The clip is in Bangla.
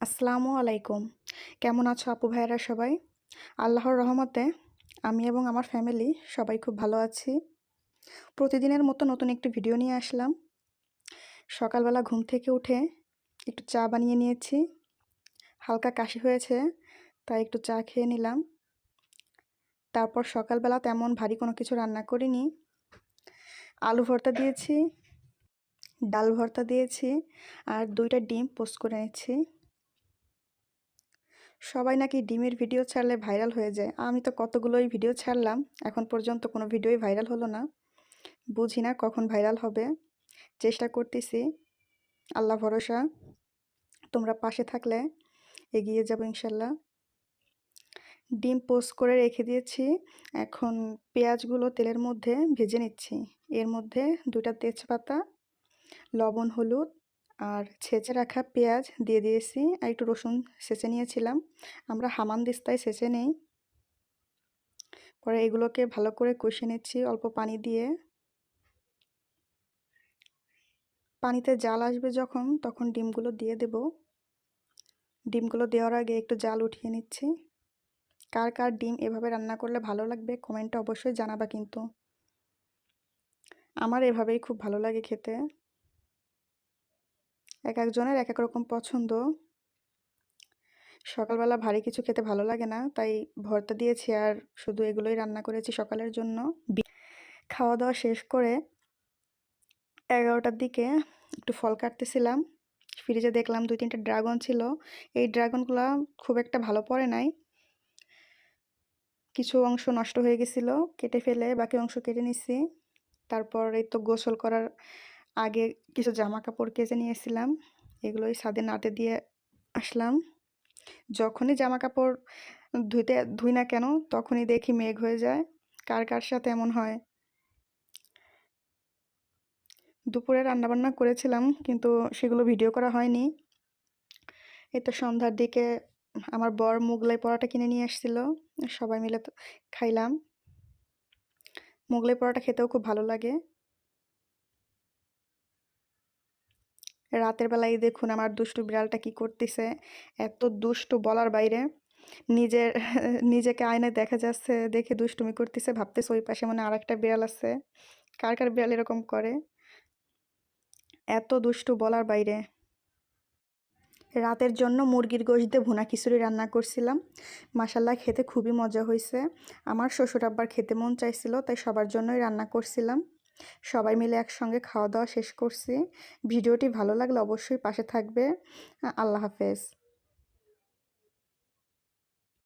আসসালামু আলাইকুম। কেমন আছো আপু ভাইয়েরা সবাই? আল্লাহর রহমতে আমি এবং আমার ফ্যামিলি সবাই খুব ভালো আছি। প্রতিদিনের মতো নতুন একটি ভিডিও নিয়ে আসলাম। সকালবেলা ঘুম থেকে উঠে একটু চা বানিয়ে নিয়েছি। হালকা কাশি হয়েছে, তাই একটু চা খেয়ে নিলাম। তারপর সকালবেলা তেমন ভারী কোনো কিছু রান্না করিনি। আলু ভর্তা দিয়েছি, ডাল ভর্তা দিয়েছি, আর দুইটা ডিম পোস্ট করে নিচ্ছি সবাই নাকি ডিমের ভিডিও ছাড়লে ভাইরাল হয়ে যায়। আমি তো কতগুলোই ভিডিও ছাড়লাম, এখন পর্যন্ত কোনো ভিডিওই ভাইরাল হলো না। বুঝি না কখন ভাইরাল হবে। চেষ্টা করতেছি। আল্লাহ ভরসা। তোমরা পাশে থাকলে এগিয়ে যাব ইনশাল্লাহ। ডিম পোস্ট করে রেখে দিয়েছি। এখন পেঁয়াজগুলো তেলের মধ্যে ভেজে নিচ্ছি। এর মধ্যে দুটা তেজপাতা, লবণ, হলুদ আর ছেঁচে রাখা পেঁয়াজ দিয়ে দিয়েছি আর একটু রসুন সেচে নিয়েছিলাম। আমরা হামান দিস্তায় সেচে নেই। পরে এগুলোকে ভালো করে কষে নিচ্ছি অল্প পানি দিয়ে। পানিতে জাল আসবে যখন, তখন ডিমগুলো দিয়ে দেব। ডিমগুলো দেওয়ার আগে একটু জাল উঠিয়ে নিচ্ছি। কার কার ডিম এভাবে রান্না করলে ভালো লাগবে কমেন্টে অবশ্যই জানাবা কিন্তু। আমার এভাবেই খুব ভালো লাগে খেতে। এক একজনের এক এক রকম পছন্দ। সকালবেলা ভারী কিছু খেতে ভালো লাগে না, তাই ভর্তা দিয়েছি আর শুধু এগুলোই রান্না করেছি সকালের জন্য। খাওয়া দাওয়া শেষ করে এগারোটার দিকে একটু ফল কাটতেছিলাম। ফ্রিজে দেখলাম দুই তিনটা ড্রাগন ছিল। এই ড্রাগনগুলো খুব একটা ভালো পড়ে নাই। কিছু অংশ নষ্ট হয়ে গেছিল, কেটে ফেলে বাকি অংশ কেটে নিছি। তারপর এই তো গোসল করার আগে কিছু জামা কাপড় কেচে নিয়েছিলাম। এগুলোই ছাদে নাতে দিয়ে আসলাম। যখনই জামা কাপড় ধুইতে, ধুই না কেন, তখনই দেখি মেঘ হয়ে যায়। কার কার সাথে এমন হয়? দুপুরে রান্নাবান্না করেছিলাম, কিন্তু সেগুলো ভিডিও করা হয়নি। এই তো সন্ধ্যার দিকে আমার বর মুগলাই পরোটা কিনে নিয়ে আসছিল। সবাই মিলে খাইলাম। মুগলাই পরোটা খেতেও খুব ভালো লাগে। রাতের বেলায় দেখুন আমার দুষ্টু বিড়ালটা কি করতেছে। এত দুষ্টু বলার বাইরে নিজের নিজেকে আয়নায় দেখা যাচ্ছে, দেখে দুষ্টুমি করতেছে, ভাবতেছে ওই পাশে মানে আর একটা বিড়াল আছে। কার কার বিড়াল এরকম করে? এত দুষ্টু বলার বাইরে। রাতের জন্য মুরগির গোশ দিয়ে ভুনা খিচুড়ি রান্না করছিলাম। মাসাল্লাহ খেতে খুবই মজা হয়েছে। আমার শ্বশুর আব্বার খেতে মন চাইছিল, তাই সবার জন্যই রান্না করছিলাম। সবাই মিলে একসঙ্গে খাওয়া দাওয়া শেষ করছি। ভিডিওটি ভালো লাগলে অবশ্যই পাশে থাকবে। আল্লাহ হাফেজ।